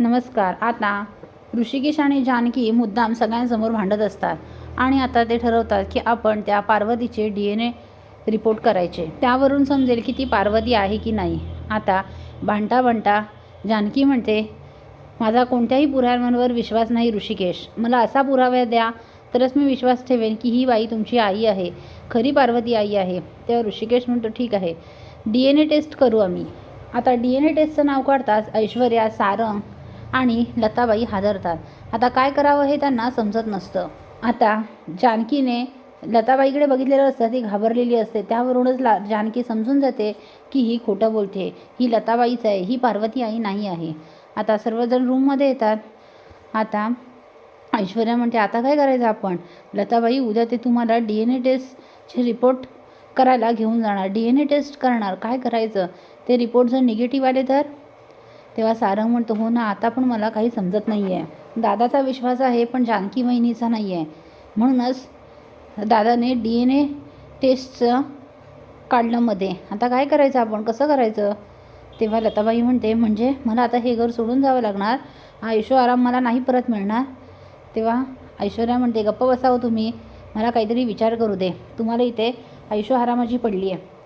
नमस्कार. आता ऋषिकेश आणि जानकी मुद्दाम सगळ्यांसमोर भांडत असतात आणि आता ते ठरवतात की आपण त्या पार्वतीचे डी एन ए रिपोर्ट करायचे. त्यावरून समजेल की ती पार्वती आहे की नाही. आता भांडता भांडता जानकी म्हणते माझा कोणत्याही पुराव्यांवर विश्वास नाही ऋषिकेश. मला असा पुरावा द्या तरच मी विश्वास ठेवेन की ही बाई तुमची आई आहे. खरी पार्वती आई आहे. तेव्हा ऋषिकेश म्हणतो ठीक आहे. डी एन ए टेस्ट करू आम्ही. आता डी एन ए टेस्टचं नाव काढताच ऐश्वर्या सारंग आणि लताबाई हादरतात. आता काय करावं हे त्यांना समजत नसतं. आता जानकीने लताबाईकडे बघितलेलं असतं ती घाबरलेली असते. त्यावरूनच ला जानकी समजून जाते की ही खोटं बोलते. ही लताबाईच आहे ही पार्वती आई नाही आहे. आता सर्वजण रूममध्ये येतात. आता ऐश्वर्या म्हणते आता काय करायचं आपण? लताबाई उद्या ते तुम्हाला डी एन ए टेस्टचे रिपोर्ट करायला घेऊन जाणार. डी एन ए टेस्ट करणार. काय करायचं? ते रिपोर्ट जर निगेटिव्ह आले तर? तेव्हा सारंग म्हणतो हो ना आता पण मला काही समजत नाही आहे दादाचा विश्वास आहे पण जानकी वहिनीचा नाही आहे म्हणूनच दादाने डी एन ए टेस्टचं काढलं मध्ये. आता काय करायचं आपण? कसं करायचं? तेव्हा लताबाई म्हणते म्हणजे मला आता हे घर सोडून जावं लागणार? हा ऐशो आराम मला नाही परत मिळणार? तेव्हा ऐश्वर्या म्हणते गप्प बसावं हो तुम्ही. मला काहीतरी विचार करू दे. तुम्हाला इथे ऐशो आरामाची पडली आहे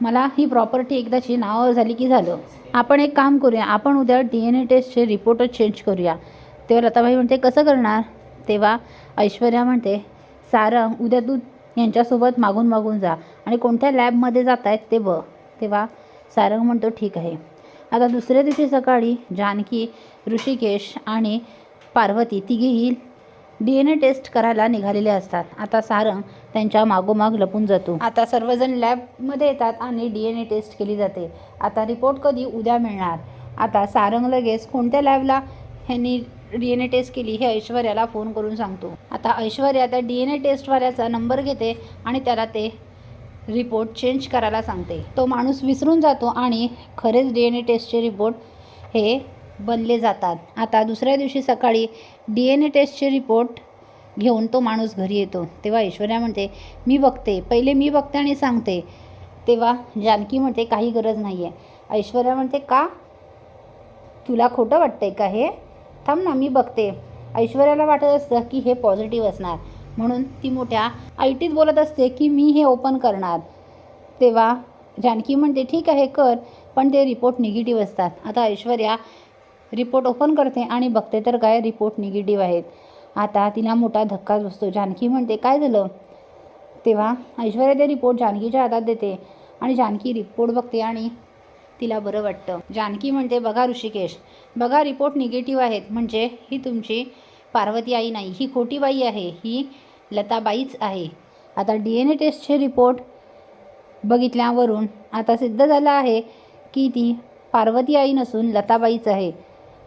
मला ही प्रॉपर्टी एकदाची नावावर झाली की झालं. आपण एक काम करूया आपण उद्या डी एन ए टेस्टचे रिपोर्टच चेंज करूया. तेव्हा लताबाई म्हणते कसं करणार? तेव्हा ऐश्वर्या म्हणते सारंग उद्या तू यांच्यासोबत मागून मागून जा आणि कोणत्या लॅबमध्ये जात आहेत ते बघ. तेव्हा सारंग म्हणतो ठीक आहे. आता दुसऱ्या दिवशी सकाळी जानकी ऋषिकेश आणि पार्वती तिघेही डी एन ए टेस्ट करायला निघालेले असतात. आता सारंग त्यांच्या मागोमाग लपून जातो. आता सर्वजण लॅबमध्ये येतात आणि डी एन ए टेस्ट केली जाते. आता रिपोर्ट कधी उद्या मिळणार? आता सारंग लगेच कोणत्या लॅबला ह्यांनी डी एन ए टेस्ट केली हे ऐश्वर्याला फोन करून सांगतो. आता ऐश्वर्या त्या डी एन ए टेस्टवाल्याचा नंबर घेते आणि त्याला ते रिपोर्ट चेंज करायला सांगते. तो माणूस विसरून जातो आणि खरेच डी एन ए टेस्टचे रिपोर्ट हे बनले जातात. आता दुसऱ्या दिवशी सकाळी डी एन ए टेस्टचे रिपोर्ट घेऊन तो माणूस घरी येतो. तेव्हा ऐश्वर्या म्हणते मी बघते. पहिले मी बघते आणि सांगते. तेव्हा जानकी म्हणते काही गरज नाही आहे ऐश्वर्या म्हणते का? तुला खोटं वाटतंय का हे? थांब ना मी बघते. ऐश्वर्याला वाटत असतं की हे पॉझिटिव्ह असणार. म्हणून ती मोठ्या आयटीत बोलत असते की मी हे ओपन करणार. तेव्हा जानकी म्हणते ठीक आहे कर. पण ते रिपोर्ट निगेटिव्ह असतात. आता ऐश्वर्या रिपोर्ट ओपन करते आणि बघते तर काय रिपोर्ट निगेटिव्ह आहेत. आता तिला मोठा धक्काच बसतो. जानकी म्हणते काय झालं? तेव्हा ऐश्वर्या ते रिपोर्ट जानकीच्या हातात देते आणि जानकी रिपोर्ट बघते आणि तिला बरं वाटतं. जानकी म्हणते बघा ऋषिकेश बघा रिपोर्ट निगेटिव्ह आहेत. म्हणजे ही तुमची पार्वती आई नाही ही खोटी बाई आहे ही लताबाईच आहे. आता डी एन ए टेस्टचे रिपोर्ट बघितल्यावरून आता सिद्ध झालं आहे की ती पार्वती आई नसून लताबाईच आहे.